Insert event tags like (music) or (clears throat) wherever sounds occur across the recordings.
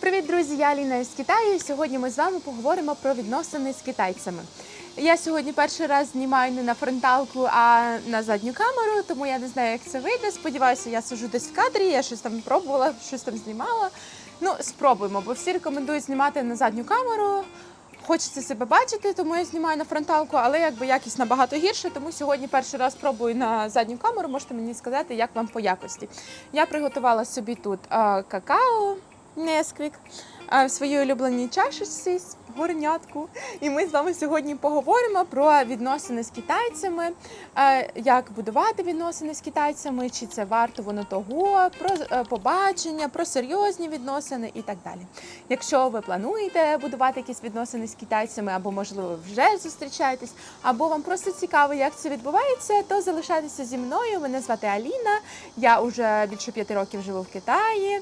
Привіт, друзі! Я Аліна з Китаю. Сьогодні ми з вами поговоримо про відносини з китайцями. Я сьогодні перший раз знімаю не на фронталку, а на задню камеру, тому я не знаю, як це вийде. Сподіваюся, я сижу десь в кадрі, я щось там пробувала, щось там знімала. Ну, спробуємо, бо всі рекомендують знімати на задню камеру. Хочеться себе бачити, тому я знімаю на фронталку, але якби якість набагато гірше, тому сьогодні перший раз пробую на задню камеру. Можете мені сказати, як вам по якості. Я приготувала собі тут а, какао, Несквік, в своїй улюбленій чашечці з горнятку. І ми з вами сьогодні поговоримо про відносини з китайцями, як будувати відносини з китайцями, чи це варто воно того, про е, побачення, про серйозні відносини і так далі. Якщо ви плануєте будувати якісь відносини з китайцями, або можливо вже зустрічаєтесь, або вам просто цікаво, як це відбувається, то залишайтеся зі мною. Мене звати Аліна. Я вже більше п'яти років живу в Китаї.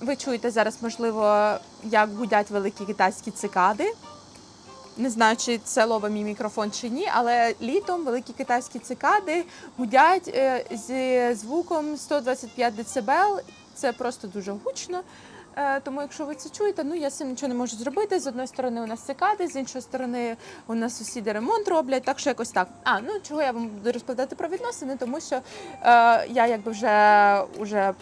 Ви чуєте зараз, можливо, як гудять великі китайські цикади. Не знаю, чи це ловить мій мікрофон чи ні, але літом великі китайські цикади гудять е, зі звуком 125 дБ. Це просто дуже гучно. Е, Тому, якщо ви це чуєте, ну я з цим нічого не можу зробити. З одної сторони у нас цикади, з іншої сторони у нас сусіди ремонт роблять, так що якось так. А ну чого я вам буду розповідати про відносини, тому що е, я якби вже уже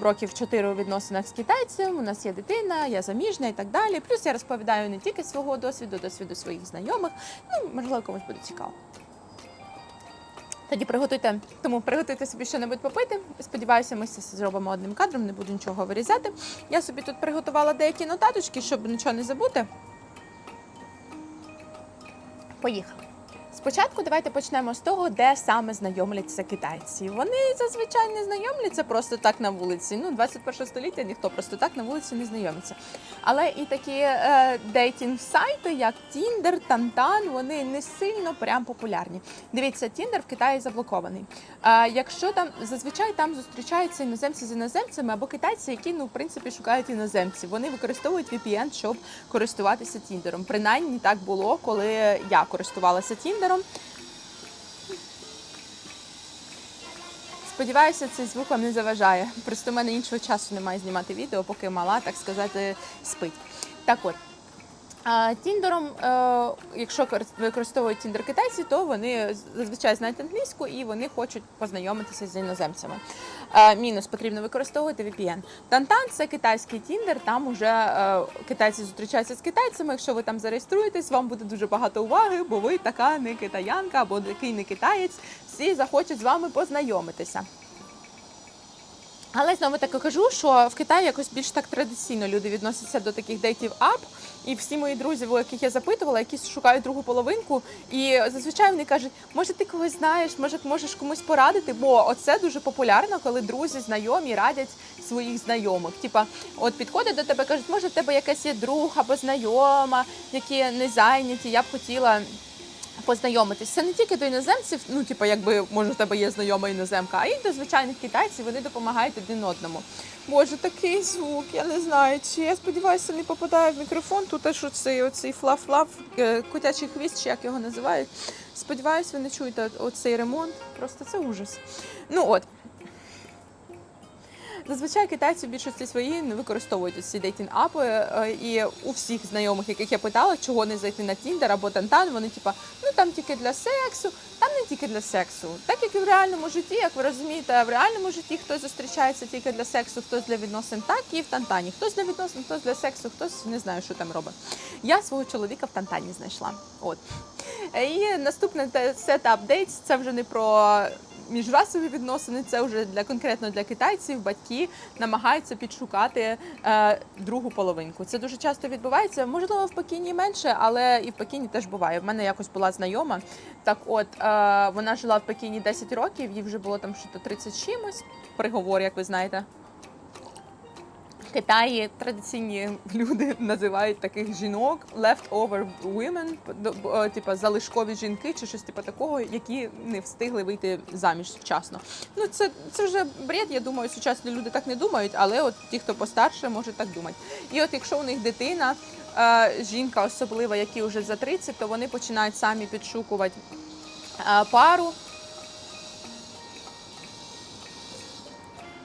років 4 у відносинах з китайцем. У нас є дитина, я заміжня і так далі. Плюс я розповідаю не тільки свого досвіду, досвіду своїх знайомих. Ну, можливо, комусь буде цікаво. Тоді приготуйте, тому приготуйте собі щось попити. Сподіваюся, ми це зробимо одним кадром, не буду нічого вирізати. Я собі тут приготувала деякі нотаточки, щоб нічого не забути. Поїхали. Спочатку давайте почнемо з того, де саме знайомляться китайці. Вони зазвичай не знайомляться просто так на вулиці. Ну, 21 століття ніхто просто так на вулиці не знайомиться. Але і такі е, дейтінг-сайти, як Tinder, Tantan, вони не сильно прям популярні. Дивіться, Tinder в Китаї заблокований. А якщо там зазвичай там зустрічаються іноземці з іноземцями або китайці, які ну в принципі шукають іноземців. Вони використовують VPN, щоб користуватися Тіндером. Принаймні так було, коли я користувалася Тіндером. Сподіваюся, цей звук вам не заважає. Просто в мене іншого часу немає знімати відео, поки мала, так сказати, спить. Так от. Тіндером, е, якщо використовують Тіндер китайці, то вони зазвичай знають англійську і вони хочуть познайомитися з іноземцями. Е, Мінус потрібно використовувати VPN. Тантан це китайський Тіндер. Там уже е, китайці зустрічаються з китайцями. Якщо ви там зареєструєтесь, вам буде дуже багато уваги, бо ви така не китаянка або такий не китаєць. Всі захочуть з вами познайомитися. Але знову таки кажу, що в Китаї якось більш так традиційно люди відносяться до таких дейтів ап. І всі мої друзі, у яких я запитувала, які шукають другу половинку, і зазвичай вони кажуть, може ти когось знаєш, може можеш комусь порадити, бо оце дуже популярно, коли друзі, знайомі радять своїх знайомих. Типа, от підходять до тебе, кажуть, може в тебе якась є друг або знайома, які не зайняті, я б хотіла познайомитись. Це не тільки до іноземців, ну типу, якби може в тебе є знайома іноземка, а й до звичайних китайців. Вони допомагають один одному. Боже, такий звук, я не знаю, чи я сподіваюся, не попадає в мікрофон. Тут теж оцей оцей флаф-флаф, е, котячий хвіст, чи як його називають. Сподіваюсь, ви не чуєте оцей ремонт. Просто це ужас. Ну от. Зазвичай китайці в більшості своїй не використовують ці дейтінг апи е, і у всіх знайомих, яких я питала, чого не зайти на Тіндер або Тантан, вони типа, ну там тільки для сексу, там не тільки для сексу. Так як і в реальному житті, як ви розумієте, в реальному житті хтось зустрічається тільки для сексу, хтось для відносин, так і в Тантані. Хтось для відносин, хтось для сексу, хтось не знаю, що там робить. Я свого чоловіка в Тантані знайшла. От. І наступне set updates, це вже не про міжрасові відносини, це вже для конкретно для китайців, батьки намагаються підшукати е, другу половинку. Це дуже часто відбувається. Можливо, в Пекіні менше, але і в Пекіні теж буває. В мене якось була знайома. Так, от е, вона жила в Пекіні 10 років, їй вже було там що то 30 чимось. Приговор, як ви знаєте. Китаї традиційні люди (laughs) називають таких жінок leftover women, типа залишкові жінки чи щось типу такого, які не встигли вийти заміж вчасно. Ну це, це вже бред. Я думаю, сучасні люди так не думають, але от ті, хто постарше, може так думати. І от якщо у них дитина, е, жінка особлива, які вже за 30, то вони починають самі підшукувати е, пару.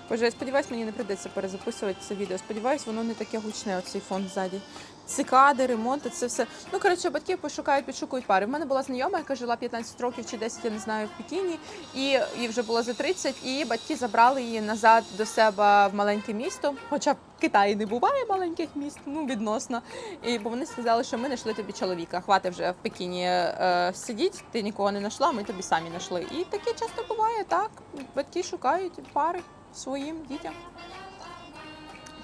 Боже, я сподіваюсь, мені не прийдеться перезаписувати це відео. Сподіваюсь, воно не таке гучне, оцей фон ззаді. Цикади, ремонти, це все. Ну, коротше, батьки пошукають, підшукують пари. В мене була знайома, яка жила 15 років чи 10, я не знаю, в Пекіні, і їй вже було за 30, і батьки забрали її назад до себе в маленьке місто. Хоча в Китаї не буває маленьких міст, ну відносно. І бо вони сказали, що ми знайшли тобі чоловіка. Хвати вже в Пекіні е, сидіть, ти нікого не знайшла, ми тобі самі знайшли. І таке часто буває, так. Батьки шукають пари своїм дітям.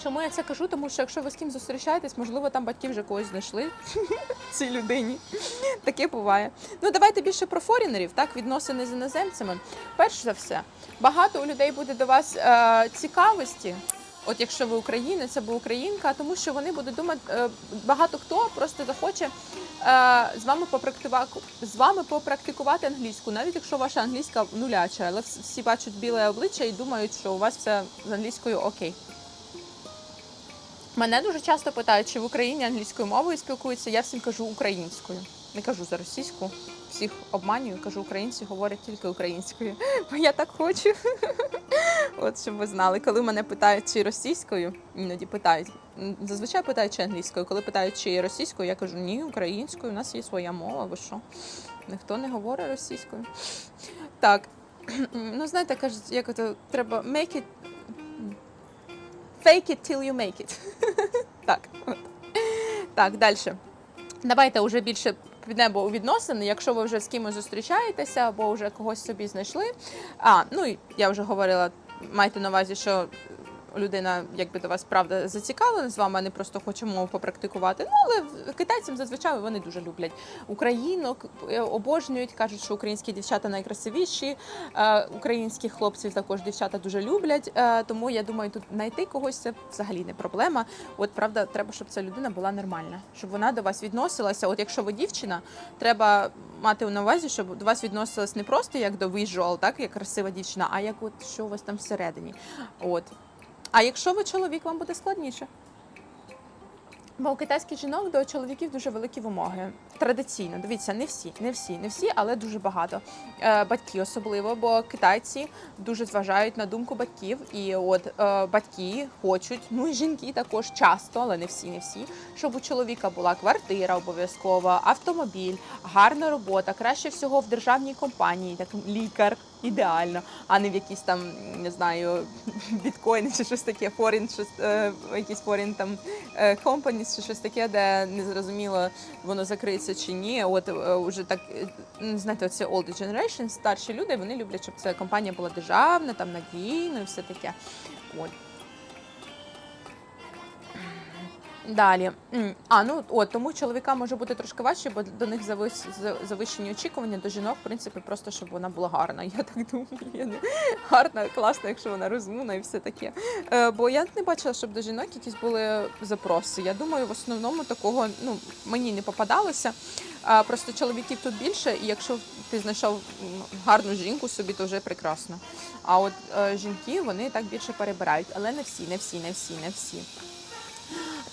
Чому я це кажу? Тому що якщо ви з ким зустрічаєтесь, можливо, там батьки вже когось знайшли цій людині. Таке буває. Ну давайте більше про форінерів, так, відносини з іноземцями. Перш за все, багато у людей буде до вас е, цікавості. От якщо ви українець або українка, тому що вони будуть думати, е, багато хто просто захоче е, з вами попрактикувати з вами попрактикувати англійську, навіть якщо ваша англійська нуляча, але всі бачать біле обличчя і думають, що у вас все з англійською окей. Мене дуже часто питають, чи в Україні англійською мовою спілкуються. Я всім кажу українською. Не кажу за російську. Всіх обманюю, кажу, українці говорять тільки українською, (laughs) бо я так хочу. (laughs) От щоб ви знали, коли мене питають чи російською, іноді питають. Зазвичай питають чи англійською. Коли питають чи російською, я кажу ні, українською. У нас є своя мова. Ви що? Ніхто не говорить російською. Так. (clears throat) Ну, знаєте, кажуть, як це треба make it fake it till you make it. (laughs) так. От. Так, далі. Давайте вже більше підемо у відносини, якщо ви вже з кимось зустрічаєтеся або вже когось собі знайшли. А, ну я вже говорила, майте на увазі, що людина якби до вас правда зацікавлена з вами, а не просто хоче мову попрактикувати. Ну але китайцям зазвичай вони дуже люблять українок, е, обожнюють, кажуть, що українські дівчата найкрасивіші, е, українських хлопців також дівчата дуже люблять. Е, тому я думаю, тут знайти когось це взагалі не проблема. От правда, треба, щоб ця людина була нормальна, щоб вона до вас відносилася. От якщо ви дівчина, треба мати на увазі, щоб до вас відносилась не просто як до visual, так як красива дівчина, а як от що у вас там всередині. От. А якщо ви чоловік, вам буде складніше. Бо у китайських жінок до чоловіків дуже великі вимоги. Традиційно, дивіться, не всі, не всі, не всі, але дуже багато. Е, батьки особливо, бо китайці дуже зважають на думку батьків. І от е, батьки хочуть, ну і жінки також часто, але не всі, не всі, щоб у чоловіка була квартира обов'язково, автомобіль, гарна робота, краще всього в державній компанії, так лікар. Ідеально, а не в якісь там не знаю (laughs) біткоїни чи щось таке, форін, щось е, якісь форін там е, companies чи щось таке, де незрозуміло воно закриється чи ні. От е, уже так е, ну, знаєте, оце old generation, старші люди, вони люблять, щоб ця компанія була державна, там надійна і все таке. От. Далі. А, ну от тому чоловікам може бути трошки важче, бо до них завищені очікування до жінок, в принципі, просто щоб вона була гарна. (laughs) Я так думаю. Гарна, класна, якщо вона розумна і все таке. Е, бо я не бачила, щоб до жінок якісь були запроси. Я думаю, в основному такого ну, мені не попадалося. Просто чоловіків тут більше, і якщо ти знайшов гарну жінку собі, то вже прекрасно. А от е, жінки вони так більше перебирають, але не всі, не всі, не всі, не всі.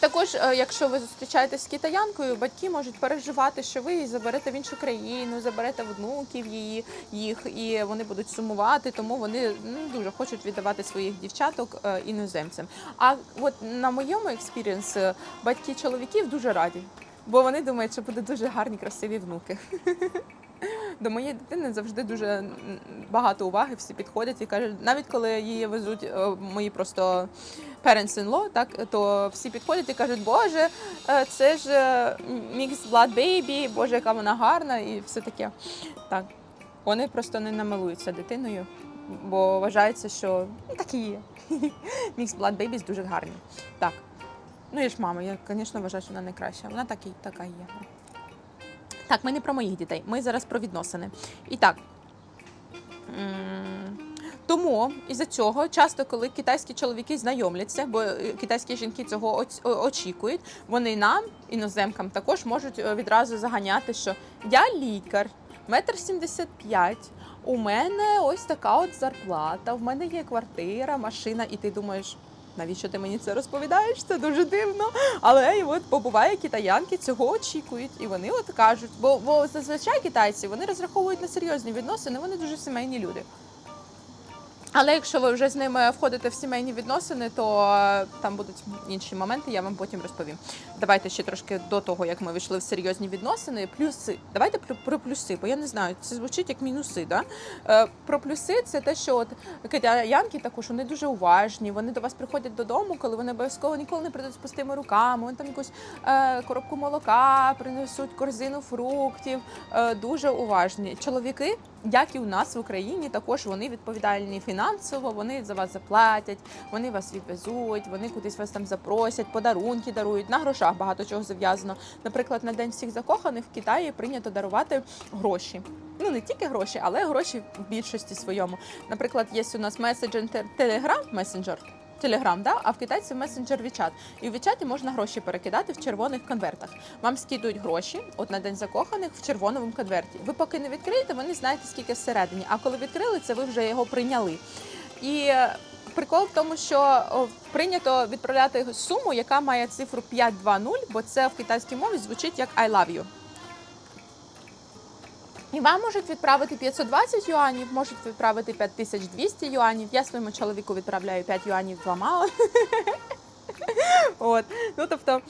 Також, е, якщо ви зустрічаєтесь з китаянкою, батьки можуть переживати, що ви її заберете в іншу країну, заберете внуків її їх, і вони будуть сумувати, тому вони ну, дуже хочуть віддавати своїх дівчаток е, іноземцям. А от на моєму експірієнс батьки чоловіків дуже раді, бо вони думають, що будуть дуже гарні, красиві внуки. До моєї дитини завжди дуже багато уваги, всі підходять і кажуть, навіть коли її везуть е, мої просто parents-in-law, так то всі підходять і кажуть, Боже, е, це ж mixed blood baby, Боже, яка вона гарна, і все таке. Так. Вони просто не намилуються дитиною, бо вважається, що ну, так і є. (laughs) Mixed blood babies дуже гарні. Так. Ну, я ж мама, я, звісно, вважаю, що вона найкраща. Вона так і така є. Так, ми не про моїх дітей, ми зараз про відносини. І так. Тому із-за цього часто, коли китайські чоловіки знайомляться, бо е, китайські жінки цього очікують, вони нам, іноземкам, також можуть е, відразу заганяти, що я лікар, метр сімдесят п'ять, у мене ось така от зарплата, в мене є квартира, машина, і ти думаєш. Навіщо ти мені це розповідаєш? Це дуже дивно. Але от побуває китаянки цього очікують, і вони от кажуть, бо, бо зазвичай китайці вони розраховують на серйозні відносини, вони дуже сімейні люди. Але якщо ви вже з ними входите в сімейні відносини, то е, там будуть інші моменти, я вам потім розповім. Давайте ще трошки до того, як ми вийшли в серйозні відносини. Плюси. Давайте про, плюси, бо я не знаю, це звучить як мінуси. Да? Е, про плюси це те, що от китаянки також вони дуже уважні. Вони до вас приходять додому, коли вони обов'язково ніколи не прийдуть з пустими руками. Вони там якусь е, коробку молока, принесуть корзину фруктів. Дуже уважні. Чоловіки, як і у нас в Україні, також вони відповідальні фінансово. Вони за вас заплатять, вони вас відвезуть, вони кудись вас там запросять, подарунки дарують. На грошах багато чого зав'язано. Наприклад, на день всіх закоханих в Китаї прийнято дарувати гроші. Ну не тільки гроші, але гроші в більшості своєму. Наприклад, є у нас меседжер Телеграм, месенджер. Телеграм, да? а в китайців месенджер WeChat. І в WeChat можна гроші перекидати в червоних конвертах. Вам скидують гроші от на день закоханих в червоному конверті. Ви поки не відкриєте, ви не знаєте, скільки всередині. А коли відкрили, це ви вже його прийняли. І е, прикол в тому, що прийнято відправляти суму, яка має цифру 520, бо це в китайській мові звучить як I love you. І вам можуть відправити 520 юанів, можуть відправити 5200 юанів. Я своєму чоловіку відправляю 5 юанів двома. (laughs) От. Ну, тобто,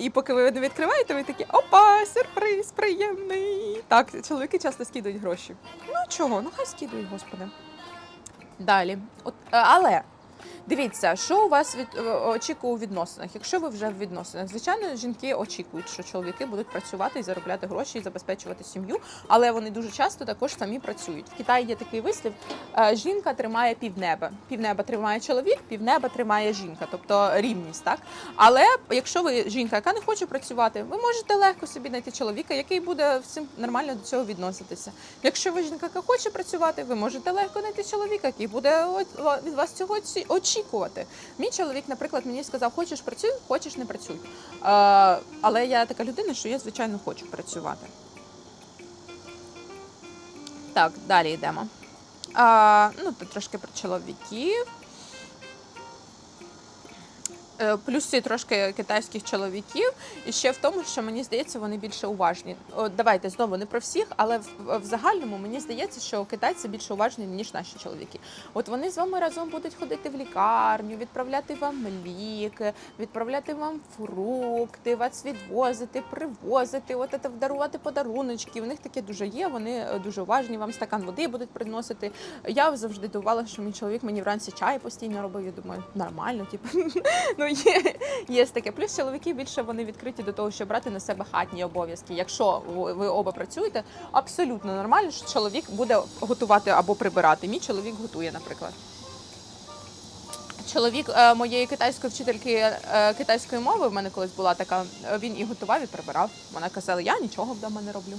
і поки ви не відкриваєте, ви такі опа, сюрприз, приємний. Так, чоловіки часто скидують гроші. Ну чого, ну хай скидують, господи. Далі. От, е, але дивіться, що у вас від, е, очікує у відносинах. Якщо ви вже в відносинах, звичайно, жінки очікують, що чоловіки будуть працювати і заробляти гроші, і забезпечувати сім'ю, але вони дуже часто також самі працюють. В Китаї є такий вислів: е, жінка тримає півнеба. Півнеба тримає чоловік, півнеба тримає жінка, тобто рівність, так? Але якщо ви жінка, яка не хоче працювати, ви можете легко собі знайти чоловіка, який буде всім нормально до цього відноситися. Якщо ви жінка, яка хоче працювати, ви можете легко знайти чоловіка, який буде від вас цього оці- очікувати. Мій чоловік, наприклад, мені сказав: хочеш працюй, хочеш не працюй. Е, але я така людина, що я звичайно хочу працювати. Так, далі йдемо. А, ну, тут трошки про чоловіків. Е, Плюси трошки китайських чоловіків, і ще в тому, що мені здається, вони більше уважні. От, давайте знову не про всіх, але в, в загальному мені здається, що китайці більше уважні ніж наші чоловіки. От вони з вами разом будуть ходити в лікарню, відправляти вам ліки, відправляти вам фрукти, вас відвозити, привозити, от це дарувати подаруночки. У них таке дуже є. Вони е, дуже уважні. Вам стакан води будуть приносити. Я завжди дивувала, що мій чоловік мені вранці чай постійно робив. Я думаю, нормально, типу. (laughs) Ну є, є таке. Плюс чоловіки більше вони відкриті до того, щоб брати на себе хатні обов'язки. Якщо ви оба працюєте, абсолютно нормально, що чоловік буде готувати або прибирати. Мій чоловік готує, наприклад. Чоловік е, моєї китайської вчительки е, китайської мови в мене колись була така. Він і готував, і прибирав. Вона казала, я нічого вдома не роблю.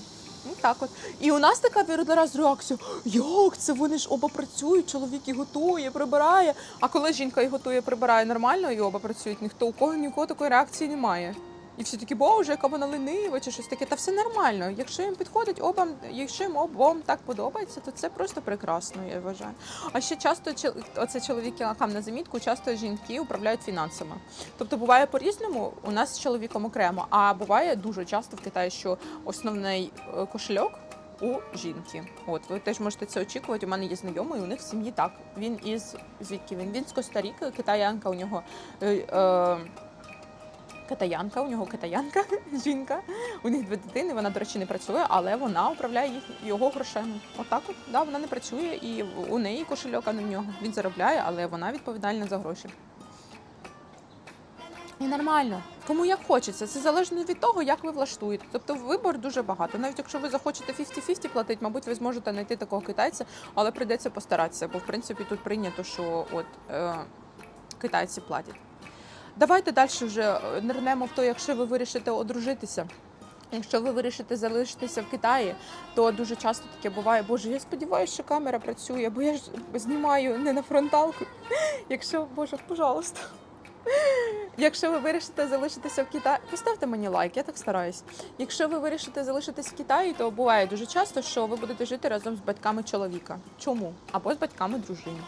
Ну так от. І у нас така раз реакція: як це вони ж оба працюють, чоловік і готує, прибирає. А коли жінка і готує, прибирає нормально, і оба працюють, ніхто у кого нікого такої реакції немає. І всі такі, боже, яка вона ленива, чи щось таке. Та все нормально. Якщо їм підходить обам, якщо їм обом так подобається, то це просто прекрасно, я вважаю. А ще часто оце чоловікам на замітку, часто жінки управляють фінансами. Тобто буває по-різному, у нас з чоловіком окремо, а буває дуже часто в Китаї, що основний е, кошельок. У жінки, от ви теж можете це очікувати. У мене є знайомий, у них в сім'ї так. Він із звідки він? Він з Коста-Ріки, китаянка у нього е, е, китаянка, у нього китаянка, (laughs) жінка. У них дві дитини. Вона, до речі, не працює, але вона управляє їх його грошима. Отак, от да, вона не працює, і у неї кошельок, а не в нього. Він заробляє, але вона відповідальна за гроші. І нормально. Кому як хочеться. Це залежно від того, як ви влаштуєте. Тобто вибор дуже багато. Навіть якщо ви захочете 50-50 платити, мабуть, ви зможете знайти такого китайця, але прийдеться постаратися, бо в принципі тут прийнято, що от е, китайці платять. Давайте далі вже е, нирнемо в то, якщо ви вирішите одружитися. Якщо ви вирішите залишитися в Китаї, то дуже часто таке буває. Боже, я сподіваюся, що камера працює, бо я ж знімаю не на фронталку. (laughs) Якщо, Боже, пожалуйста. Якщо ви вирішите залишитися в Китаї, поставте мені лайк, я так стараюсь. Якщо ви вирішите залишитися в Китаї, то буває дуже часто, що ви будете жити разом з батьками чоловіка. Чому? Або з батьками дружини.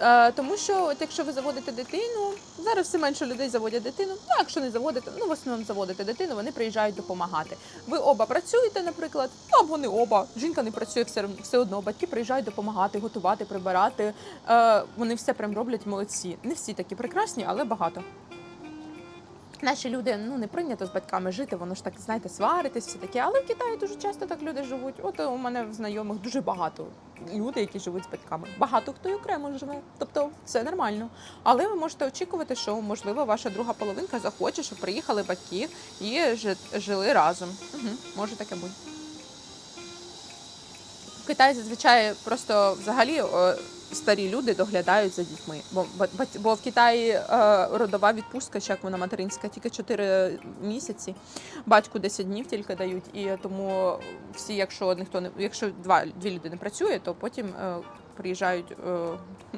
Е, тому що, от якщо ви заводите дитину, зараз все менше людей заводять дитину. Ну, якщо не заводите, ну в основному заводите дитину, вони приїжджають допомагати. Ви оба працюєте, наприклад, ну або не оба. Жінка не працює все, все одно. Батьки приїжджають допомагати, готувати, прибирати. Е, вони все прям роблять молодці. Не всі такі прекрасні, але багато. Наші люди ну не прийнято з батьками жити, воно ж так знаєте, сваритись, все таке. Але в Китаї дуже часто так люди живуть. От у мене в знайомих дуже багато людей, які живуть з батьками. Багато хто й окремо живе. Тобто це нормально. Але ви можете очікувати, що можливо ваша друга половинка захоче, щоб приїхали батьки і жили разом. Угу, може таке бути. В Китаї зазвичай просто взагалі старі люди доглядають за дітьми. Бо, бо, в Китаї е, родова відпустка, чи як вона материнська, тільки 4 місяці. Батьку 10 днів тільки дають. І тому всі, якщо ніхто не якщо два дві людини працює, то потім е, приїжджають е,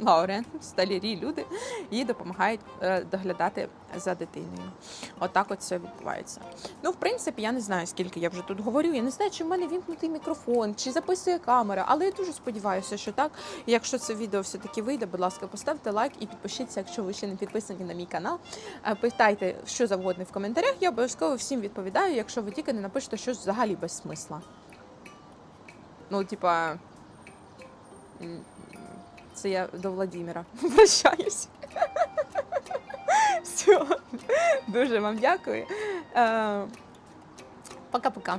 Лаурен, сталірі люди і допомагають е, доглядати за дитиною. Отак от все відбувається. Ну, в принципі, я не знаю, скільки я вже тут говорю. Я не знаю, чи в мене вімкнутий мікрофон, чи записує камера, але я дуже сподіваюся, що так. Якщо це відео все-таки вийде, будь ласка, поставте лайк і підпишіться, якщо ви ще не підписані на мій канал. Е, Питайте, що завгодно в коментарях. Я обов'язково всім відповідаю, якщо ви тільки не напишете щось взагалі без смисла. Ну, типа. Це я до Владіміра (laughs) прощаюсь. (laughs) Все. Дуже вам дякую. Е, Пока-пока.